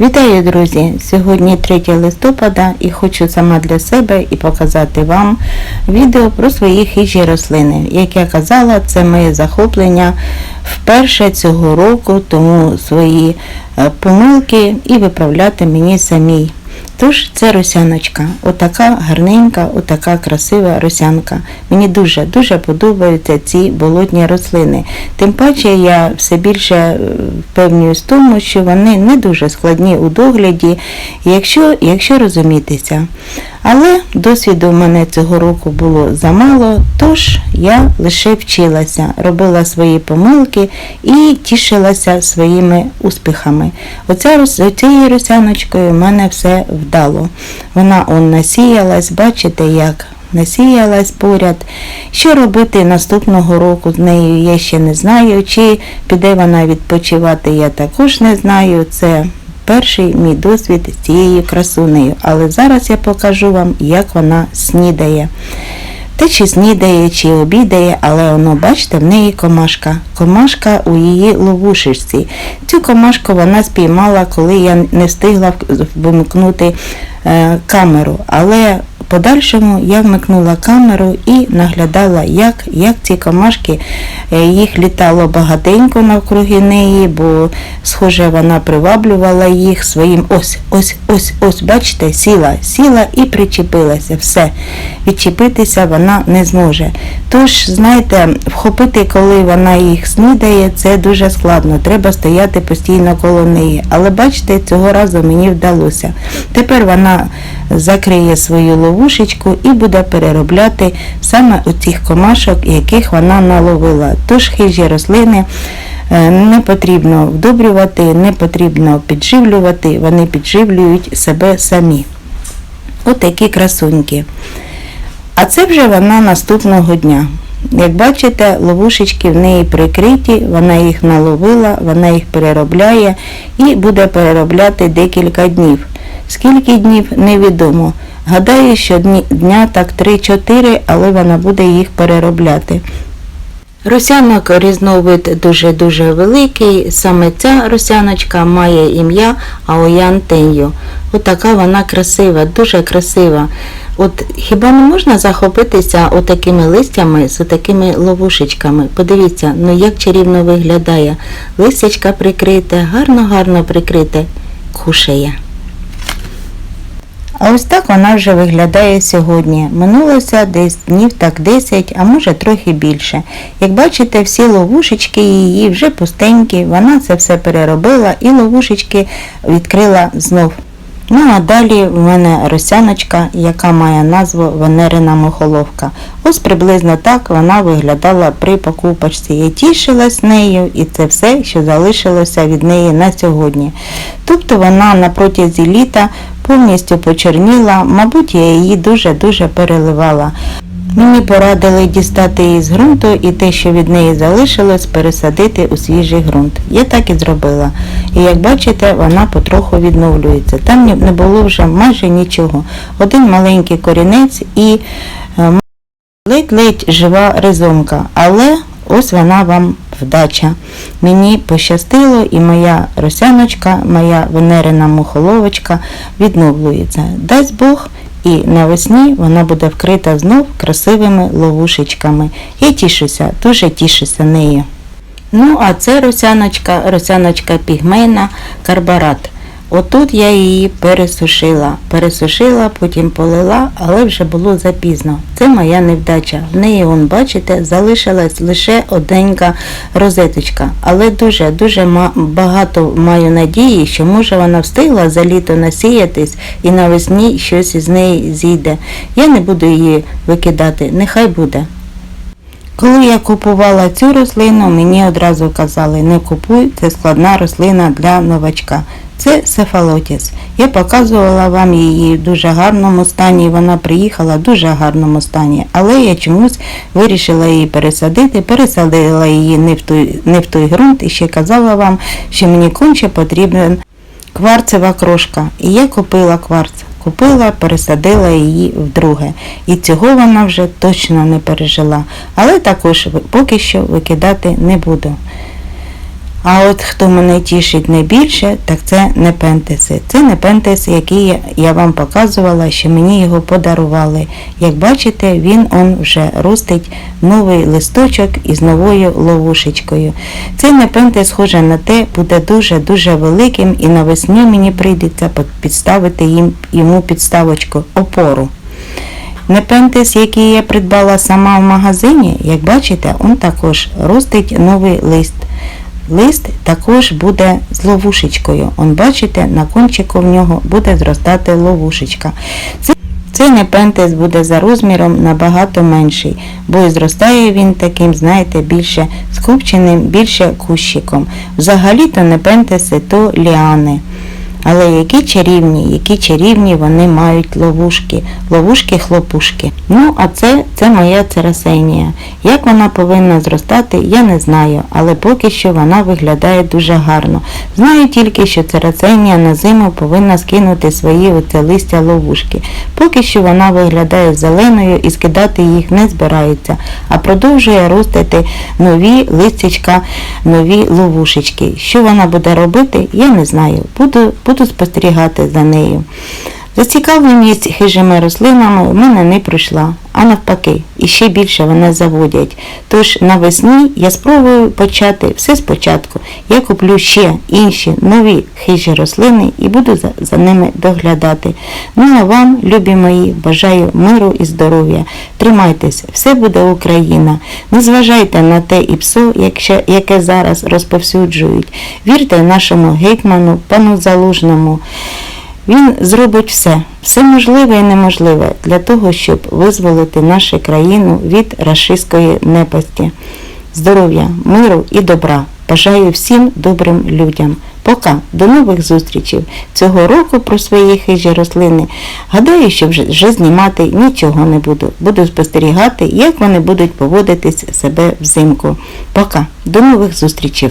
Вітаю, друзі! Сьогодні 3 листопада і хочу сама для себе і показати вам відео про свої хижі рослини. Як я казала, це моє захоплення вперше цього року, тому свої е, помилки і виправляти мені самій. Тож це росяночка, отака гарненька, отака красива росянка. Мені дуже-дуже подобаються ці болотні рослини. Тим паче я все більше е, впевнююсь в тому, що вони не дуже складні у догляді, якщо, якщо розумітися. Але досвіду в мене цього року було замало, тож я лише вчилася, робила свої помилки і тішилася своїми успіхами. Оця, оцією росяночкою в мене все вдало. Вона он насіялась, бачите, як насіялась поряд. Що робити наступного року з нею, я ще не знаю. Чи піде вона відпочивати, я також не знаю. Це перший мій досвід з цією красунею. Але зараз я покажу вам, як вона снідає. Те чи снідає, чи обідає, але воно, бачите, в неї комашка. Комашка у її ловушечці. Цю комашку вона спіймала, коли я не встигла вимкнути е, камеру. Але в подальшому я вмикнула камеру і наглядала, як, як ці комашки, е, їх літало багатенько навкруги неї, бо, схоже, вона приваблювала їх своїм ось, ось, ось, ось, бачите, сіла, сіла і причепилася. Все. Відчепитися вона не зможе. Тож, знаєте, вхопити, коли вона їх снідає, це дуже складно. Треба стояти постійно коло неї. Але бачите, цього разу мені вдалося. Тепер вона закриє свою ловушечку і буде переробляти саме оцих комашок, яких вона наловила. Тож хижі рослини. е, Не потрібно вдобрювати, не потрібно підживлювати, вони підживлюють себе самі. Отакі красуньки. А це вже вона наступного дня. Як бачите, ловушечки в неї прикриті, вона їх наловила, вона їх переробляє і буде переробляти декілька днів. Скільки днів невідомо. Гадаю, що дня так 3-4, але вона буде їх переробляти. Росянок різновид дуже-дуже великий. Саме ця росяночка має ім'я Аоян Тенью. Отака вона красива, дуже красива. От хіба не можна захопитися отакими листями з такими ловушечками? Подивіться, ну як чарівно виглядає. Листячка прикрите, гарно-гарно прикрите, кушає. А ось так вона вже виглядає сьогодні. Минулося десь днів так 10, а може трохи більше. Як бачите, всі ловушечки її вже пустенькі, вона це все переробила і ловушечки відкрила знов. Ну а далі в мене росяночка, яка має назву Венерина мохоловка. Ось приблизно так вона виглядала при покупочці. Я тішилась нею і це все, що залишилося від неї на сьогодні. Тобто вона на протязі літа повністю почерніла, мабуть, я її дуже-дуже переливала. Мені порадили дістати її з ґрунту і те, що від неї залишилось, пересадити у свіжий ґрунт. Я так і зробила. І як бачите, вона потроху відновлюється. Там не було вже майже нічого. Один маленький корінець і е, ледь-ледь жива ризомка. Але ось вона вам вдача. Мені пощастило і моя росяночка, моя венерина мухоловочка відновлюється. Дасть Бог, і навесні вона буде вкрита знов красивими ловушечками. Я тішуся, дуже тішуся нею. Ну, а це росяночка, росяночка пігмейна карбарат. Отут я її пересушила. Пересушила, потім полила, але вже було запізно. Це моя невдача. В неї, вон, бачите, залишилась лише одненька розеточка. Але дуже-дуже багато маю надії, що може вона встигла за літо насіятись і навесні щось із неї зійде. Я не буду її викидати, нехай буде. Коли я купувала цю рослину, мені одразу казали, не купуй, це складна рослина для новачка. Це сефалотіс. Я показувала вам її в дуже гарному стані, вона приїхала в дуже гарному стані, але я чомусь вирішила її пересадити, пересадила її не в той, не в той ґрунт і ще казала вам, що мені конче потрібен кварцева крошка. І я купила кварц. Купила, пересадила її вдруге. І цього вона вже точно не пережила. Але також поки що викидати не буду. А от хто мене тішить найбільше, так це непентеси. Це непентес, який я- вам показувала, що мені його подарували. Як бачите, він он вже ростить новий листочок із новою ловушечкою. Цей непентес, схоже на те, буде дуже-дуже великим і навесні мені прийдеться підставити їм, йому підставочку, опору. Непентес, який я придбала сама в магазині, як бачите, он також ростить новий лист. Лист також буде з ловушечкою. Он бачите, на кончику в нього буде зростати ловушечка. Цей непентес буде за розміром набагато менший, бо і зростає він таким, знаєте, більше скупченим, більше кущиком. Взагалі-то непентеси то ліани. Але які чарівні, які чарівні вони мають ловушки, ловушки-хлопушки. Ну, а це, це моя церасенія. Як вона повинна зростати, я не знаю, але поки що вона виглядає дуже гарно. Знаю тільки, що церасенія на зиму повинна скинути свої оце листя ловушки. Поки що вона виглядає зеленою і скидати їх не збирається, а продовжує ростити нові листячка, нові ловушечки. Що вона буде робити, я не знаю. Буду, буду спостерігати за нею. Зацікавленість хижими рослинами в мене не пройшла, а навпаки, і ще більше вони заводять. Тож навесні я спробую почати все спочатку. Я куплю ще інші нові хижі рослини і буду за, за ними доглядати. Ну а вам, любі мої, бажаю миру і здоров'я. Тримайтесь, все буде Україна. Не зважайте на те і псо, якщо- яке зараз розповсюджують. Вірте нашому гетьману, пану Залужному. Він зробить все, все можливе і неможливе для того, щоб визволити нашу країну від рашистської непасті. Здоров'я, миру і добра. Бажаю всім добрим людям. Пока, до нових зустрічей. Цього року про свої хижі рослини. Гадаю, що вже, вже знімати нічого не буду. Буду спостерігати, як вони будуть поводитись себе взимку. Пока, до нових зустрічей.